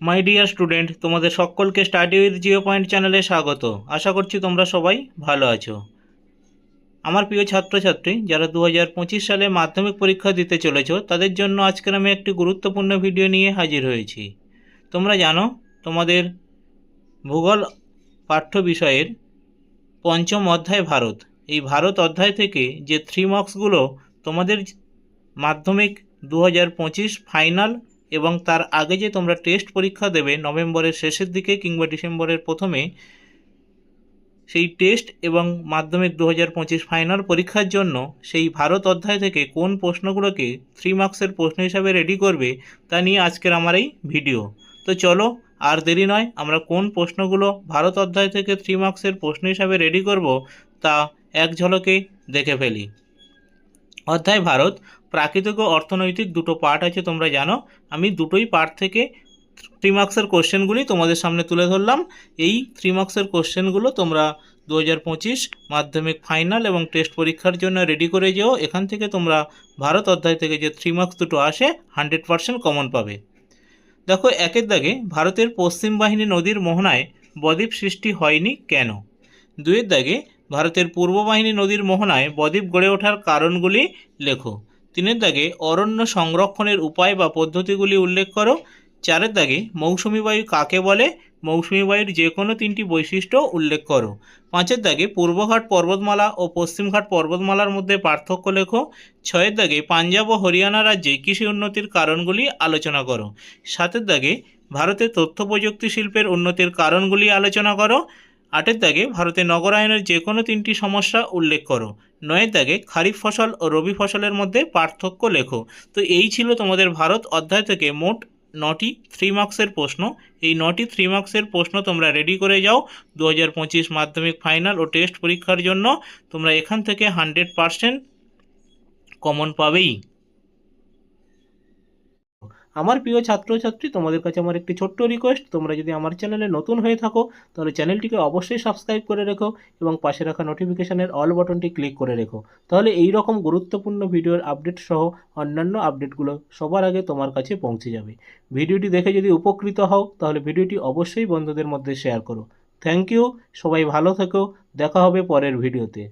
My dear student তোমাদের সকলকে study with zero point চ্যানেলে স্বাগত। আশা করছি তোমরা সবাই ভালো আছো। আমার প্রিয় ছাত্রছাত্রী, যারা দু হাজার পঁচিশ সালে মাধ্যমিক পরীক্ষা দিতে চলেছ, তাদের জন্য আজকের আমি একটি গুরুত্বপূর্ণ ভিডিও নিয়ে হাজির হয়েছি। তোমরা জানো, তোমাদের ভূগোল পাঠ্য বিষয়ের পঞ্চম অধ্যায় ভারত। এই ভারত অধ্যায় থেকে যে থ্রি মার্কসগুলো তোমাদের মাধ্যমিক দু হাজার পঁচিশ ফাইনাল এবং তার আগে যে তোমরা টেস্ট পরীক্ষা দেবে নভেম্বরের শেষের দিকে কিংবা ডিসেম্বরের প্রথমে, সেই টেস্ট এবং মাধ্যমিক দু হাজার পঁচিশ ফাইনাল পরীক্ষার জন্য সেই ভারত অধ্যায় থেকে কোন প্রশ্নগুলোকে থ্রি মার্কসের প্রশ্ন হিসাবে রেডি করবে তা নিয়ে আজকের আমার এই ভিডিও তো চলো, আর দেরি নয়, আমরা কোন প্রশ্নগুলো ভারত অধ্যায় থেকে থ্রি মার্কসের প্রশ্ন হিসাবে রেডি করব তা এক ঝলকে দেখে ফেলি। অধ্যায় ভারত, প্রাকৃতিক ও অর্থনৈতিক দুটো পার্ট আছে, তোমরা জানো। আমি দুটোই পার্ট থেকে থ্রি মার্কসের কোশ্চেনগুলি তোমাদের সামনে তুলে ধরলাম। এই থ্রি মার্কসের কোশ্চেনগুলো তোমরা দু হাজার পঁচিশ মাধ্যমিক ফাইনাল এবং টেস্ট পরীক্ষার জন্য রেডি করে যেও। এখান থেকে তোমরা ভারত অধ্যায় থেকে যে থ্রি মার্কস দুটো আসে হান্ড্রেড পার্সেন্ট কমন পাবে। দেখো, একের দাগে ভারতের পশ্চিম বাহিনী নদীর মোহনায় বদ্বীপ সৃষ্টি হয়নি কেন? দুয়ের দাগে ভারতের পূর্ব বাহিনী নদীর মোহনায় বদ্বীপ গড়ে ওঠার কারণগুলি লেখো। তিনের দাগে অরণ্য সংরক্ষণের উপায় বা পদ্ধতিগুলি উল্লেখ করো। চারের দাগে মৌসুমি বায়ু কাকে বলে? মৌসুমি বায়ুর যে কোনো তিনটি বৈশিষ্ট্য উল্লেখ করো। পাঁচের দাগে পূর্বঘাট পর্বতমালা ও পশ্চিমঘাট পর্বতমালার মধ্যে পার্থক্য লেখো। ছয়ের দাগে পাঞ্জাব ও হরিয়ানা রাজ্যে কৃষি উন্নতির কারণগুলি আলোচনা করো। সাতের দাগে ভারতের তথ্য প্রযুক্তি শিল্পের উন্নতির কারণগুলি আলোচনা করো। আটের দাগে ভারতে নগরায়নের যে কোনো তিনটি সমস্যা উল্লেখ করো। নয়ের দাগে খারিফ ফসল ও রবি ফসলের মধ্যে পার্থক্য লেখো। তো এই ছিল তোমাদের ভারত অধ্যায় থেকে মোট নটি থ্রি মার্কসের প্রশ্ন। এই নটি থ্রি মার্কসের প্রশ্ন তোমরা রেডি করে যাও দু হাজার পঁচিশ মাধ্যমিক ফাইনাল ও টেস্ট পরীক্ষার জন্য। তোমরা এখান থেকে হান্ড্রেড পারসেন্ট কমন পাবেই। আমার প্রিয় ছাত্রছাত্রী, তোমাদের কাছে আমার একটি ছোট্ট রিকোয়েস্ট তোমরা যদি আমার চ্যানেলে নতুন হয়ে থাকো, তাহলে চ্যানেলটিকে অবশ্যই সাবস্ক্রাইব করে রেখো এবং পাশে রাখা নোটিফিকেশানের অল বাটনটি ক্লিক করে রেখো। তাহলে এই রকম গুরুত্বপূর্ণ ভিডিওর আপডেট সহ অন্যান্য আপডেটগুলো সবার আগে তোমার কাছে পৌঁছে যাবে। ভিডিওটি দেখে যদি উপকৃত হও, তাহলে ভিডিওটি অবশ্যই বন্ধুদের মধ্যে শেয়ার করো। থ্যাংক ইউ সবাই ভালো থেকো, দেখা হবে পরের ভিডিওতে